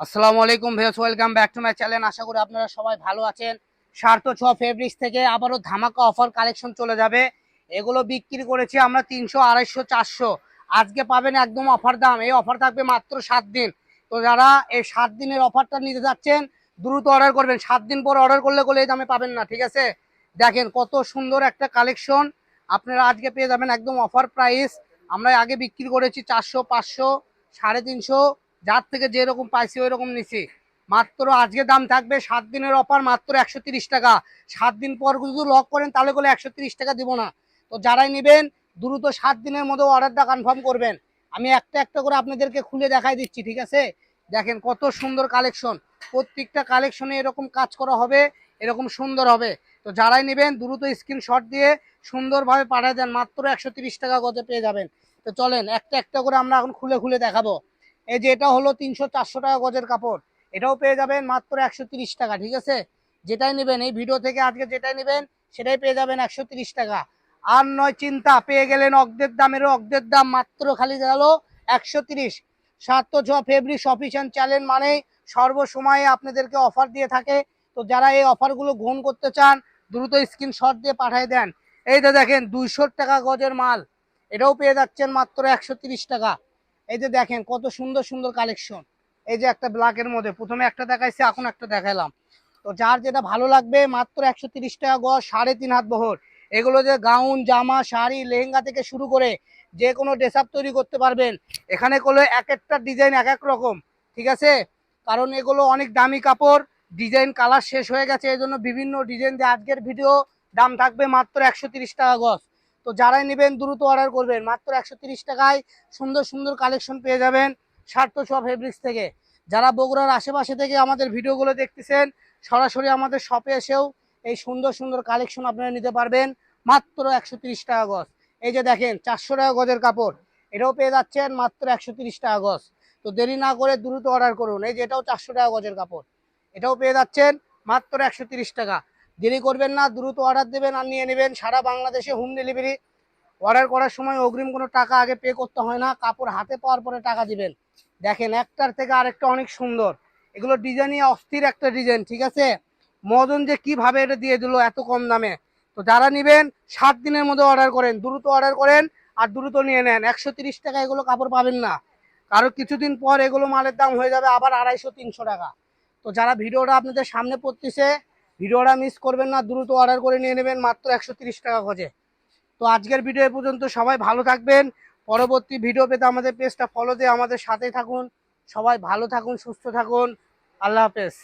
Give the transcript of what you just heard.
আসসালামু আলাইকুম ভেস welcome back to my channel. আশা করি আপনারা সবাই ভালো আছেন। স্বার্থ ছ ফেব্রিক্স থেকে আবারও ধামাকা অফার কালেকশন চলে যাবে। এগুলো বিক্রি করেছি আমরা তিনশো, আড়াইশো, চারশো। আজকে পাবেন একদম অফার দাম। এই অফার থাকবে মাত্র সাত দিন। তো যারা এই সাত দিনের অফারটা নিতে যাচ্ছেন, দ্রুত অর্ডার করবেন। সাত দিন পর অর্ডার করলে করলে এই দামে পাবেন না, ঠিক আছে? দেখেন কত সুন্দর একটা কালেকশন। আপনারা আজকে পেয়ে যাবেন একদম অফার প্রাইস। আমরা আগে বিক্রি করেছি চারশো, পাঁচশো, সাড়ে তিনশো যার থেকে যেরকম পাইছি ওই রকম নিছি। মাত্র আজকে দাম থাকবে সাত দিনের অফার, মাত্র একশো টাকা। সাত দিন পর যদি লক করেন, তাহলে করে একশো টাকা দিব না। তো যারাই নেবেন, দ্রুত সাত দিনের মধ্যে অর্ডারটা কনফার্ম করবেন। আমি একটা একটা করে আপনাদেরকে খুলে দেখাই দিচ্ছি, ঠিক আছে? দেখেন কত সুন্দর কালেকশন প্রত্যেকটা কালেকশনে এরকম কাজ করা হবে, এরকম সুন্দর হবে। তো যারাই নেবেন, দ্রুত স্ক্রিনশট দিয়ে সুন্দরভাবে পাঠিয়ে দেন। মাত্র একশো টাকা গজে পেয়ে যাবেন। তো চলেন, একটা একটা করে আমরা এখন খুলে খুলে দেখাবো। এই যে এটা হলো তিনশো চারশো টাকা গজের কাপড়। এটাও পেয়ে যাবেন মাত্র একশো টাকা, ঠিক আছে? যেটাই নেবেন, এই ভিডিও থেকে আজকে যেটাই নেবেন, সেটাই পেয়ে যাবেন একশো টাকা। আর নয়, চিন্তা, পেয়ে গেলেন অর্ধেক দামেরও অর্ধেক দাম মাত্র খালি গেল একশো তিরিশ। সাত ছ ফেব্রিক অফিসিয়াল চ্যানেল মানেই সর্বসময়ে আপনাদেরকে অফার দিয়ে থাকে। তো যারা এই অফারগুলো গ্রহণ করতে চান, দ্রুত স্ক্রিনশট দিয়ে পাঠিয়ে দেন। এই যে দেখেন, দুইশো টাকা গজের মাল। এটাও পেয়ে যাচ্ছেন মাত্র একশো টাকা। এই যে দেখেন কত সুন্দর সুন্দর কালেকশন এই যে একটা ব্ল্যাকের মধ্যে, প্রথমে একটা দেখাইছি, এখন একটা দেখালাম তো যার যেটা ভালো লাগবে, মাত্র একশো তিরিশ টাকা গজ, সাড়ে তিন হাত বহর। এগুলো যে গাউন, জামা, শাড়ি, লেহেঙ্গা থেকে শুরু করে যে কোনো ড্রেস আপ তৈরি করতে পারবেন। এখানে করলে এক একটা ডিজাইন এক এক রকম, ঠিক আছে? কারণ এগুলো অনেক দামি কাপড় ডিজাইন কালার শেষ হয়ে গেছে এই জন্য বিভিন্ন ডিজাইন দিয়ে আজকের ভিডিও দাম থাকবে মাত্র একশো তিরিশ টাকা গজ। তো যারাই নেবেন দ্রুত অর্ডার করবেন। মাত্র একশো টাকায় সুন্দর সুন্দর কালেকশন পেয়ে যাবেন স্বার্থ সব ফেব্রিক্স থেকে। যারা বগুড়ার আশেপাশে থেকে আমাদের ভিডিওগুলো দেখতেছেন, সরাসরি আমাদের শপে এসেও এই সুন্দর সুন্দর কালেকশন আপনারা নিতে পারবেন। মাত্র একশো টাকা গজ। এই যে দেখেন, চারশো টাকা গজের কাপড়। এটাও পেয়ে যাচ্ছেন মাত্র একশো টাকা গজ। তো দেরি না করে দ্রুত অর্ডার করুন। এই যে এটাও চারশো টাকা গজের কাপড়। এটাও পেয়ে যাচ্ছেন মাত্র একশো টাকা। দেরি করবেন না, দ্রুত অর্ডার দেবেন আর নিয়ে নেবেন। সারা বাংলাদেশে হোম ডেলিভারি অর্ডার করার সময় অগ্রিম কোনো টাকা আগে পে করতে হয় না, কাপড় হাতে পাওয়ার পরে টাকা দিবেন। দেখেন, একটার থেকে আরেকটা অনেক সুন্দর। এগুলো ডিজাইনই অস্থির একটা ডিজাইন ঠিক আছে? মদন যে কীভাবে এটা দিয়ে দিল এত কম দামে? তো যারা নেবেন, সাত দিনের মধ্যে অর্ডার করেন, দ্রুত অর্ডার করেন আর দ্রুত নিয়ে নেন। একশো তিরিশ টাকা এগুলো কাপড় পাবেন না। কারও কিছুদিন পর এগুলো মালের দাম হয়ে যাবে আবার আড়াইশো, তিনশো টাকা। তো যারা ভিডিওটা আপনাদের সামনে পড়তেছে ভিডিওটা মিস করবেন না, দ্রুত অর্ডার করে নিয়ে নেবেন মাত্র একশো টাকা খোঁজে তো আজকের ভিডিও পর্যন্ত, সবাই ভালো থাকবেন। পরবর্তী ভিডিও পেতে আমাদের পেজটা ফলো দিয়ে আমাদের সাথে থাকুন। সবাই ভালো থাকুন, সুস্থ থাকুন। আল্লাহ হাফেজ।